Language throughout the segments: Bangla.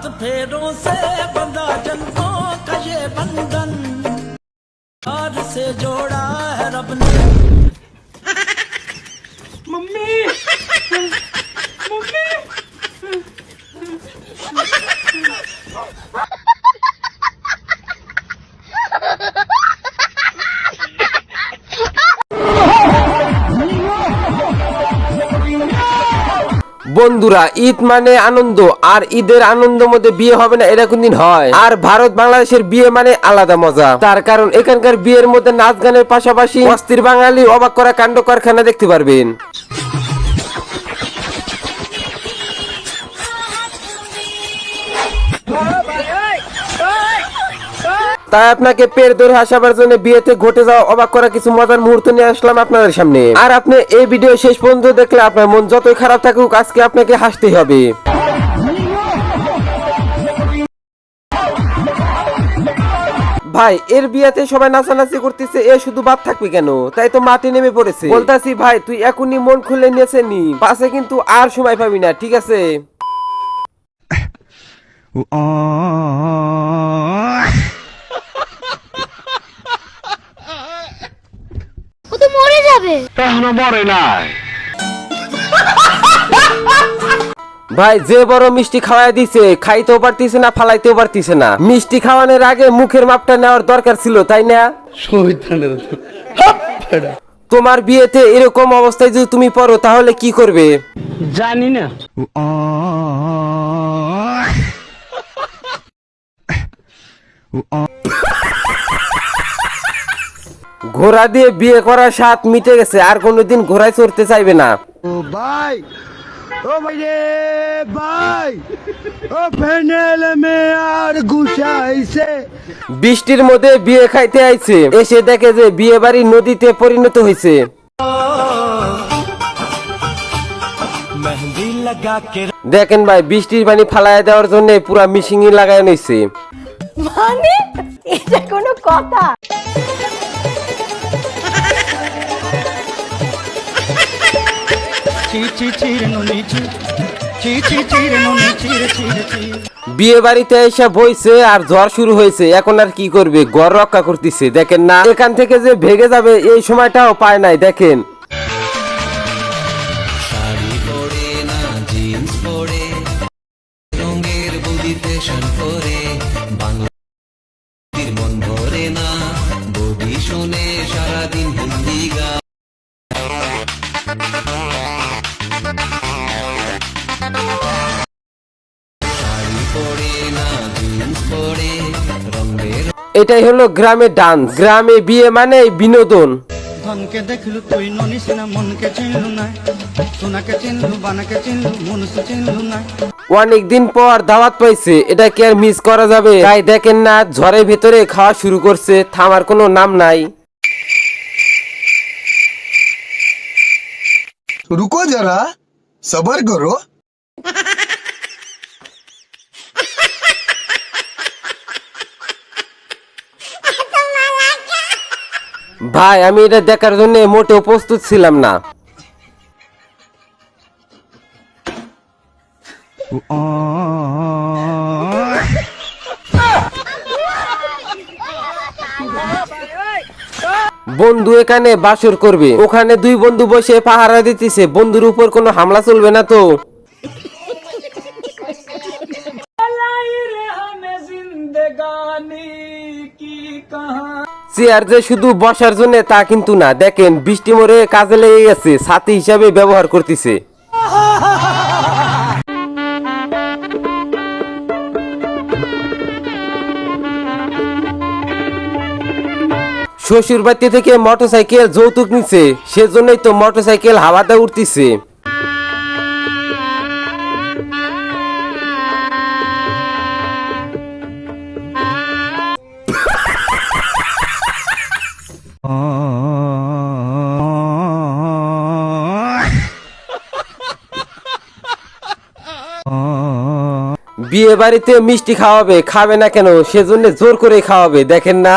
सात फेरों से बंधा जन्मों का ये बंधन। प्यार से जोड़ा है रब ने। বন্ধুরা, ঈদ মানে আনন্দ, আর ঈদের আনন্দ মধ্যে বিয়ে হবে না, এরকম দিন হয়। আর ভারত বাংলাদেশের বিয়ে মানে আলাদা মজা। তার কারণ, এখানকার বিয়ের মধ্যে নাচ গানের পাশাপাশি অস্থির বাঙালি, অবাক করা কাণ্ড কারখানা দেখতে পারবেন। তাই আপনাকে পেট ধরে হাসাবার জন্য বিয়েতে ঘটে যাওয়া অবাক করা কিছু মজার মুহূর্ত নিয়ে আসলাম আপনাদের সামনে। আর আপনি এই ভিডিও শেষ পর্যন্ত দেখলে আপনার মন যতই খারাপ থাকুক, আজকে আপনাকে হাসতেই হবে। ভাই, এর বিয়াতে সবাই নাচানাচি করতেছে, এ শুধু বাদ থাকবে কেন? তাই তো মাটি নেমে পড়েছে। বলতাছি, ভাই, তুই এখনই মন খুলে নিয়েছে নি পাশে কিন্তু আর সময় পাবি না, ঠিক আছে? ও তো মরে ভাই যে বড় মিষ্টি খাওয়াই দিছে খাইতেও পারতিছে না ফালাইতেও পারতিছে না। মিষ্টি খাওয়ানোর আগে মুখের মাপটা নেওয়ার দরকার ছিল তাই না? তোমার বিয়েতে এরকম অবস্থায় যদি তুমি পড়ো তাহলে কি করবে? জানি না। ঘোড়া দিয়ে বিয়ে করার স্বাদ মিটে গেছে আর কোনোদিন ঘোড়ায় চড়তে চাইবে না। ও ভাই ও ভাই রে ভাই ও ফেনেল মে আর গুছাইছে। বৃষ্টির মধ্যে বিয়ে খাইতে আইছে এসে দেখে যে বিয়ে বাড়ি নদীতে পরিণত হয়েছে দেখেন ভাই বৃষ্টির পানি ফালায় দেওয়ার জন্য পুরা মিশিংই লাগায় নিছে। মানে? এটা কোনো কথা। বিয়ে বাড়িতে এসে বইছে আর জ্বর শুরু হয়েছে, এখন আর কি করবে? ঘর রক্ষা করতেছে, দেখেন না? এখান থেকে যে ভেগে যাবে, এই সময়টাও পায় নাই, দেখেন। এটাই হলো গ্রামে ডান্স। গ্রামে বিয়ে মানে বিনোদন। অনেক দিন অনেকদিন পর দাওয়াত পাইছে এটা কি আর মিস করা যাবে? তাই দেখেন না ঝড়ের ভেতরে খাওয়া শুরু করছে থামার কোনো নাম নাই। রুকো যারা সবার করো। ভাই, আমি এটা দেখার জন্য মোটেও প্রস্তুত ছিলাম না। বন্ধু, এখানে বাসর করবে। ওখানে দুই বন্ধু বসে পাহারা দিতেছে। বন্ধুর উপর কোনো হামলা চলবে না তো। চেয়ার যে শুধু বসার জন্য তা কিন্তু না। দেখেন, বৃষ্টি মরে কাজে লেগে গেছে সাথী হিসাবে ব্যবহার করতেছে। শ্বশুর বাড়ি থেকে মোটরসাইকেল যৌতুক নিছে, সেজন্যই তো মোটরসাইকেল হাওয়াতে উঠতেছে। বিয়ে বাড়িতে মিষ্টি খাওয়াবে খাবে না কেন? সেজন্য জোর করে খাওয়াবে দেখেন না?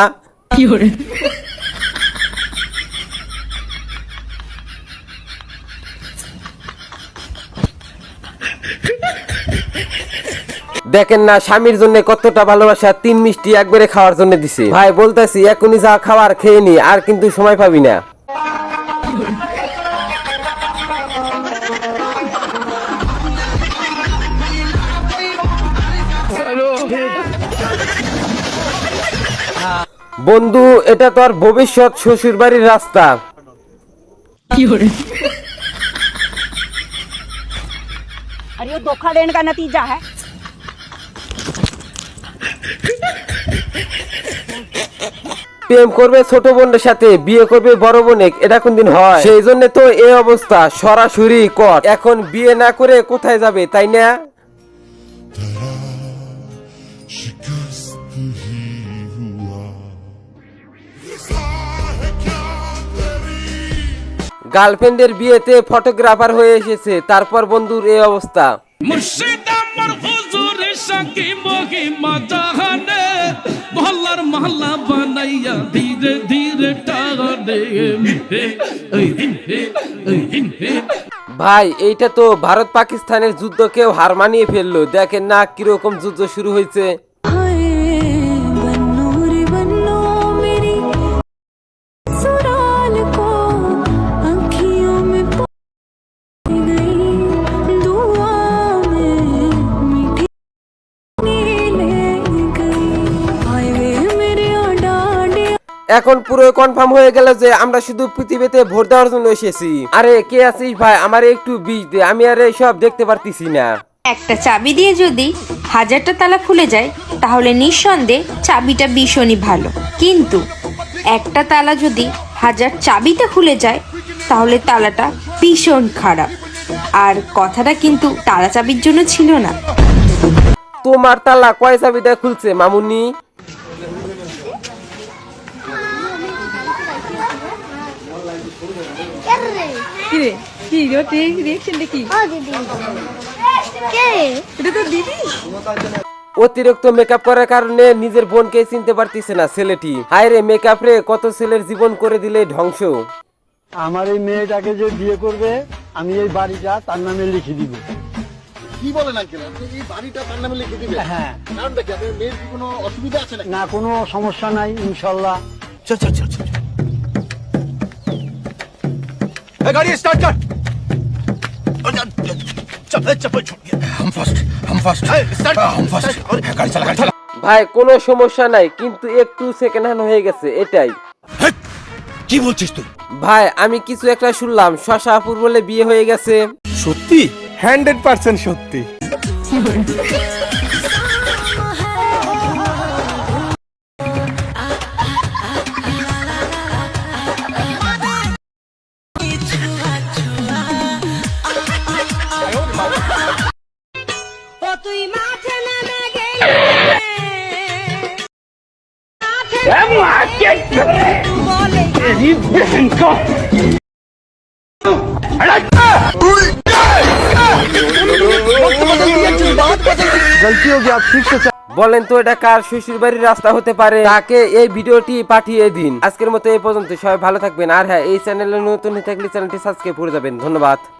দেখেন না স্বামীর জন্য কতটা ভালোবাসা তিন মিষ্টি একবারে খাওয়ার জন্য দিছে ভাই বলতেছি এখনই যা খাওয়ার খেয়ে নি আর কিন্তু সময় পাবি না বন্ধু এটা তো আর ভবিষ্যৎ শ্বশুর বাড়ির রাস্তা और ये धोखा देने का नतीजा है প্রেম করবে ছোট বোনের সাথে বিয়ে করবে বড় বোনে এটা কোনদিন হয়? সেই জন্য তো এই অবস্থা সরাসরি কর। এখন বিয়ে না করে কোথায় যাবে তাই না? গার্লফ্রেন্ডের বিয়েতে ফটোগ্রাফার হয়ে এসেছে তারপর বন্ধুর এই অবস্থা। মুর্শিদ আমার হুজুর সাকি মহিমা জাহানে মহল্লা বানাইয়া ধীরে ধীরে। ভাই, এইটা তো ভারত পাকিস্তানের যুদ্ধকেও হার মানিয়ে ফেলল। দেখেন না কীরকম যুদ্ধ শুরু হয়েছে। এখন পুরো কনফার্ম হয়ে গেল যে আমরা শুধু পৃথিবীতে ভোট দেওয়ার জন্য এসেছি। আরে কে আছিস ভাই? আমার একটু বিষ দে। আমি আর সব দেখতে পারতেছি না। একটা চাবি দিয়ে যদি হাজারটা তালা খুলে যায় তাহলে নিঃসন্দেহে চাবিটা ভীষণই ভালো। কিন্তু একটা তালা যদি হাজার চাবিতে খুলে যায় তাহলে তালাটা ভীষণ খারাপ। আর কথাটা কিন্তু তালা চাবির জন্য ছিল না। তোমার তালা কয় চাবিটা খুলছে মামুনি? কি রে? কি রিয়েকশনটা কি ও এটা তো দিদি? অতিরিক্ত মেকআপ করার কারণে নিজের বোনকে চিনতে পারতেছে না ছেলেটি। হায় রে মেকআপ রে কত ছেলের জীবন করে দিলে ধ্বংস? আমার এই মেয়েটাকে যে বিয়ে করবে আমি এই বাড়িটা তার নামে লিখে দিব। কি বলেন আঙ্কেল? আপনি এই বাড়িটা তার নামে লিখে দিবেন? হ্যাঁ। কারণটা কি? আপনার মেয়ের কি কোনো অসুবিধা আছে না কোনো সমস্যা নাই ইনশাল্লাহ। চল চল চল চল गाड़ी स्टार्ट कर चप्पल चप्पल छूट गया हम फर्स्ट हम फर्स्ट स्टार्ट हम फर्स्ट गाड़ी चला गाड़ी चला ভাই কোনো সমস্যা নাই কিন্তু একটু সেকেন্ড হ্যান্ড হয়ে গেছে এটাই কি বলছিস তুই ভাই আমি কিছু একটা শুনলাম শশাপুর বলে বিয়ে হয়ে গেছে সত্যি হান্ড্রেড পার্সেন্ট সত্যি तेरी बहन का गलती होगी आप ठीक से বলেন তো এটা কার শ্বশুর বাড়ির রাস্তা হতে পারে? তাকে এই ভিডিওটি পাঠিয়ে দিন। আজকের মতো এই পর্যন্ত। সবাই ভালো থাকবেন। আর হ্যাঁ এই চ্যানেলে নতুন হয়ে থাকলে চ্যানেলটি সাবস্ক্রাইব করে যাবেন। ধন্যবাদ।